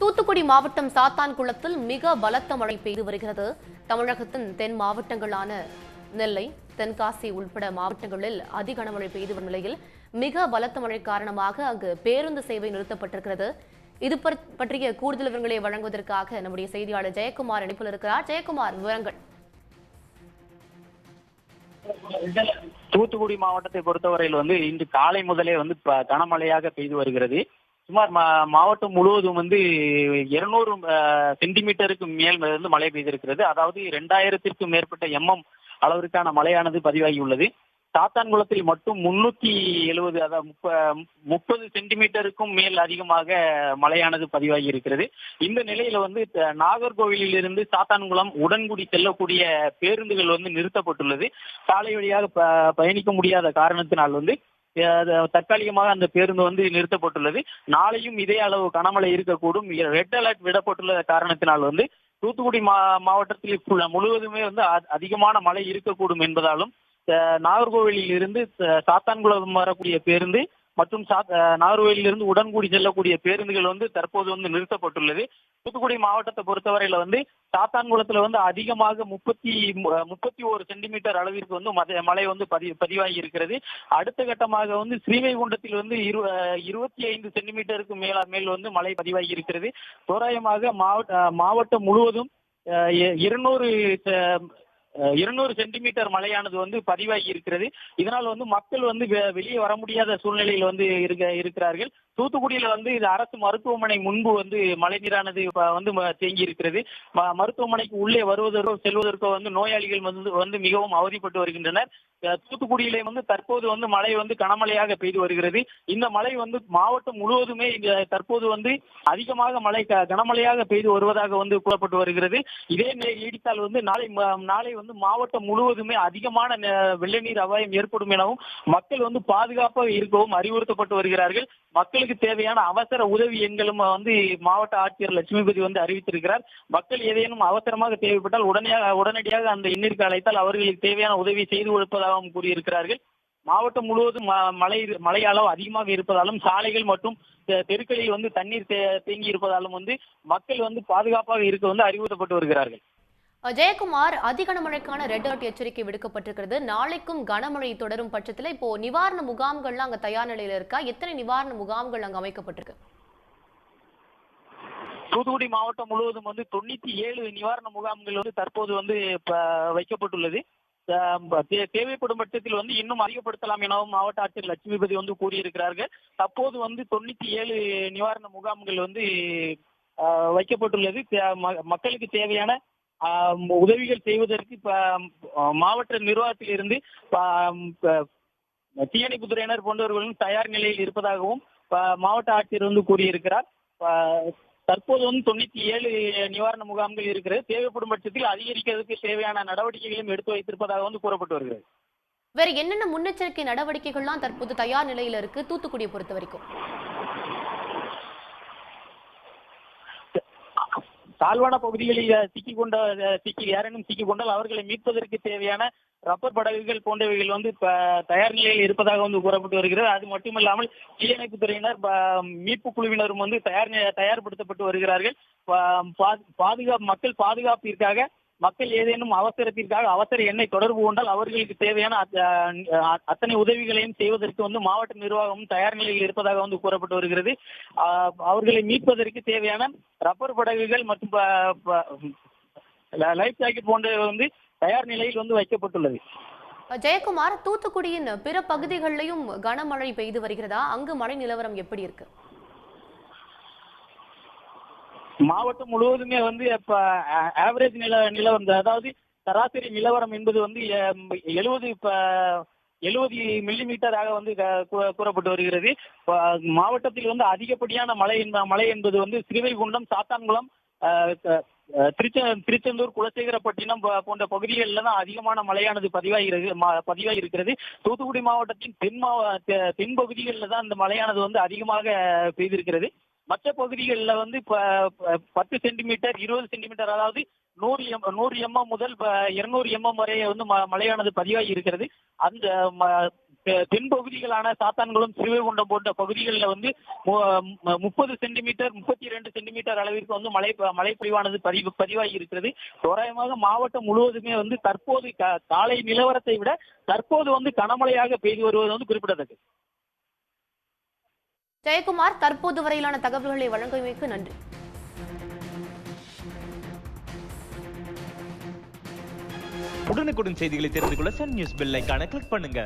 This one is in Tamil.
தூத்துக்குடி மாவட்டம் சாத்தான்குளத்தில் மிக பலத்த மழை பெய்து வருகிறது. தமிழகத்தின் தென் மாவட்டங்களான நெல்லை தென்காசி உள்பட மாவட்டங்களில் அதிக கனமழை பெய்து வரும் நிலையில் மிக பலத்த மழை காரணமாக அங்கு பேருந்து சேவை நிறுத்தப்பட்டிருக்கிறது. இது பற்றிய கூடுதல் விவரங்களை வழங்குவதற்காக நம்முடைய செய்தியாளர் ஜெயக்குமார் இணைப்பில் இருக்கிறார். ஜெயக்குமார் விவரங்கள். தூத்துக்குடி மாவட்டத்தை பொறுத்தவரையில் வந்து இன்று காலை முதலே வந்து ப- கனமழையாக பெய்து வருகிறது. சுமார் மா- மாவட்டம் முழுவதும் வந்து இருநூறு சென்டிமீட்டருக்கு மேல் வந்து மழை பெய்திருக்கிறது. அதாவது இரண்டாயிரத்திற்கும் மேற்பட்ட எம்எம் அளவிற்கான மழையானது பதிவாகியுள்ளது. சாத்தான்குளத்தில் மட்டும் முன்னூத்தி எழுபது அதாவது முப்ப- முப்பது சென்டிமீட்டருக்கும் மேல் அதிகமாக மழையானது பதிவாகி இருக்கிறது. இந்த நிலையில வந்து நாகர்கோவிலில் இருந்து சாத்தான்குளம் உடன்குடி செல்லக்கூடிய பேருந்துகள் வந்து நிறுத்தப்பட்டுள்ளது. சாலை வழியாக ப- பயணிக்க முடியாத காரணத்தினால் வந்து தற்காலிகமாக அந்த பேருந்து வந்து நிறுத்தப்பட்டுள்ளது. நாளையும் இதே அளவு கனமழை இருக்கக்கூடும். ரெட் அலர்ட் விடப்பட்டுள்ள காரணத்தினால் வந்து தூத்துக்குடி மா மாவட்டத்தில் முழுவதுமே வந்து அதிகமான மழை இருக்கக்கூடும் என்பதாலும் நாகர்கோவிலில் இருந்து சாத்தான்குளம் வரக்கூடிய பேருந்து மற்றும் சாத்- அஹ், உடன்குடி செல்லக்கூடிய பேருந்துகள் வந்து தற்போது வந்து நிறுத்தப்பட்டுள்ளது. தூத்துக்குடி மாவட்டத்தை பொறுத்தவரையில வந்து சாத்தான்குளத்துல வந்து அதிகமாக முப்பத்தி முப்பத்தி ஒரு சென்டிமீட்டர் அளவிற்கு வந்து மழை வந்து பதி பதிவாகி இருக்கிறது. அடுத்த கட்டமாக வந்து ஸ்ரீவைகுண்டத்தில் வந்து இரு இருபத்தி ஐந்து சென்டிமீட்டருக்கு மேல மேல் வந்து மழை பதிவாகி இருக்கிறது. தோராயமாக மாவட்ட மாவட்டம் முழுவதும் அஹ், இருநூறு இருநூறு சென்டிமீட்டர் மழையானது வந்து பதிவாகி இருக்கிறது. இதனால் வந்து மக்கள் வந்து வெ- வெளியே வர முடியாத சூழ்நிலையில் வந்து இருக்க இருக்கிறார்கள். தூத்துக்குடியில வந்து இது அரசு மருத்துவமனை முன்பு வந்து மழைநீரானது வந்து தேங்கி இருக்கிறது. மருத்துவமனைக்கு உள்ளே வருவதற்கோ செல்வதற்கோ வந்து நோயாளிகள் வந்து வந்து மிகவும் அவதிப்பட்டு வருகின்றனர். தூத்துக்குடியிலே வந்து தற்போது வந்து மழை வந்து கனமழையாக பெய்து வருகிறது. இந்த மழை வந்து மாவட்டம் முழுவதுமே இங்க தற்போது வந்து அதிகமாக மழை க- கனமழையாக பெய்து வருவதாக வந்து கூறப்பட்டு வருகிறது. இதே நிலை நீடித்தால் வந்து நாளை நாளை வந்து மாவட்டம் முழுவதுமே அதிகமான வெள்ள நீர் அபாயம் ஏற்படும் எனவும் மக்கள் வந்து பாதுகாப்பாக இருக்கவும் அறிவுறுத்தப்பட்டு வருகிறார்கள். மக்கள் மக்களுக்கு தேவையான அவசர உதவி எண்களும் வந்து மாவட்ட ஆட்சியர் லட்சுமிபதி வந்து அறிவித்திருக்கிறார். மக்கள் ஏதேனும் அவசரமாக தேவைப்பட்டால் உடனே உடனடியாக அந்த எண்ணிற்கு அழைத்தால் அவர்களுக்கு தேவையான உதவி செய்து கொடுப்பதாகவும் கூறியிருக்கிறார்கள். மாவட்டம் முழுவதும் மழை மழை அளவு அதிகமாக இருப்பதாலும் சாலைகள் மற்றும் தெருக்களில் வந்து தண்ணீர் தே- தேங்கி இருப்பதாலும் வந்து மக்கள் வந்து பாதுகாப்பாக இருக்க வந்து அறிவுறுத்தப்பட்டு வருகிறார்கள். ஜெயக்குமார் அதி கனமழைக்கான ரெட் அலர்ட் எச்சரிக்கை விடுக்கப்பட்டிருக்கிறது. நாளைக்கும் கனமழை தொடரும் பட்சத்துல இப்போ நிவாரண முகாம்கள்லாம் அங்க தயார் நிலையில இருக்கா? எத்தனை நிவாரண முகாம்கள் அங்க அமைக்கப்பட்டிருக்கு? தூத்துக்குடி மாவட்டம் முழுவதும் வந்து தொண்ணூத்தி ஏழு நிவாரண முகாம்கள் வந்து தற்போது வந்து வைக்கப்பட்டுள்ளது. தேவைப்படும் பட்சத்தில் வந்து இன்னும் அதிகப்படுத்தலாம் எனவும் மாவட்ட ஆட்சியர் லட்சுமிபதி வந்து கூறியிருக்கிறார்கள். தற்போது வந்து தொண்ணூத்தி ஏழு நிவாரண முகாம்கள் வந்து வைக்கப்பட்டுள்ளது. தே- ம- மக்களுக்கு தேவையான உதவிகள் செய்வதற்கு மாவட்ட நிர்வாகத்தில் இருந்து தீயணைப்பு துறையினர் போன்றவர்களும் தயார் நிலையில் இருப்பதாகவும் மாவட்ட ஆட்சியர் வந்து கூறியிருக்கிறார். தற்போது வந்து தொண்ணூத்தி ஏழு நிவாரண முகாம்கள் இருக்கிறது. தேவைப்படும் பட்சத்தில் அதிகரிக்கிறதுக்கு தேவையான நடவடிக்கைகளையும் எடுத்து வைத்திருப்பதாக வந்து கூறப்பட்டு வருகிறது. வேற என்னென்ன முன்னெச்சரிக்கை நடவடிக்கைகள்லாம் தற்போது தயார் நிலையில இருக்கு? தூத்துக்குடியை பொறுத்த வரைக்கும். தாழ்வான பகுதிகளில் சிக்கி கொண்ட சிக்கி யாரேனும் சிக்கி கொண்டால் அவர்களை மீட்பதற்கு தேவையான ரப்பர் படகுகள் போன்றவைகள் வந்து தயார் நிலையில் இருப்பதாக வந்து கூறப்பட்டு வருகிறது. அது மட்டுமில்லாமல் தீயணைப்பு துறையினர் ப- மீட்பு குழுவினரும் வந்து தயார் தயார்படுத்தப்பட்டு வருகிறார்கள். பாதுகாப்பு மக்கள் பாதுகாப்பிற்காக மக்கள் ஏதேனும் அவசரத்திற்காக அவசர எண்ணை தொடர்பு கொண்டால் அவர்களுக்கு தேவையான அத்தனை உதவிகளையும் செய்வதற்கு வந்து மாவட்ட நிர்வாகமும் தயார் நிலையில் இருப்பதாக வந்து கூறப்பட்டு வருகிறது. அவர்களை மீட்பதற்கு தேவையான ரப்பர் படகுகள் மற்றும் லைஃப் ஜாக்கெட் போன்றவை வந்து தயார் நிலையில் வந்து வைக்கப்பட்டுள்ளது. ஜெயக்குமார் தூத்துக்குடியின் பிற பகுதிகளிலும் கனமழை பெய்து வருகிறதா? அங்கு மழை நிலவரம் எப்படி இருக்கு? மாவட்டம் முழுவதுமே வந்து இப்ப ஆவரேஜ் நில நிலவரம் அதாவது சராசரி நிலவரம் என்பது வந்து எழுபது இப்ப எழுபது மில்லிமீட்டராக வந்து கூறப்பட்டு வருகிறது. மாவட்டத்தில் வந்து அதிகப்படியான மழை மழை என்பது வந்து ஸ்ரீவைகுண்டம் சாத்தான்குளம் அஹ், திருச்செ திருச்செந்தூர் குலசேகரப்பட்டினம் போன்ற பகுதிகளில் தான் அதிகமான மழையானது பதிவாகிறது பதிவாகி இருக்கிறது தூத்துக்குடி மாவட்டத்தின் தென் மாவ தென் பகுதிகளில் தான் இந்த மழையானது வந்து அதிகமாக பெய்திருக்கிறது. மற்ற பகுதிகளில் வந்து இப்ப ப- பத்து சென்டிமீட்டர் இருபது சென்டிமீட்டர் அதாவது நூறு எம் நூறு எம்எம் முதல் இருநூறு எம்எம் வரை வந்து மழையானது பதிவாகி இருக்கிறது. அந்த தென் பகுதிகளான சாத்தான்குளம் சிறுவைகுண்டம் போன்ற பகுதிகளில் வந்து மு- முப்பது சென்டிமீட்டர் முப்பத்தி இரண்டு சென்டிமீட்டர் அளவிற்கு வந்து மழை மழை பொழிவானது பதிவு பதிவாகி இருக்கிறது. தோராயமாக மாவட்டம் முழுவதுமே வந்து தற்போது காலை நிலவரத்தை விட தற்போது வந்து கனமழையாக பெய்து வருவது வந்து குறிப்பிடத்தக்கது. ஜெயக்குமார் தற்போது வரையிலான தகவல்களை வழங்கியமைக்கு நன்றி. உடனுக்குடன் செய்திகளை தெரிந்து கொள்ள சன் நியூஸ் பெல் ஐக்கான கிளிக் பண்ணுங்க.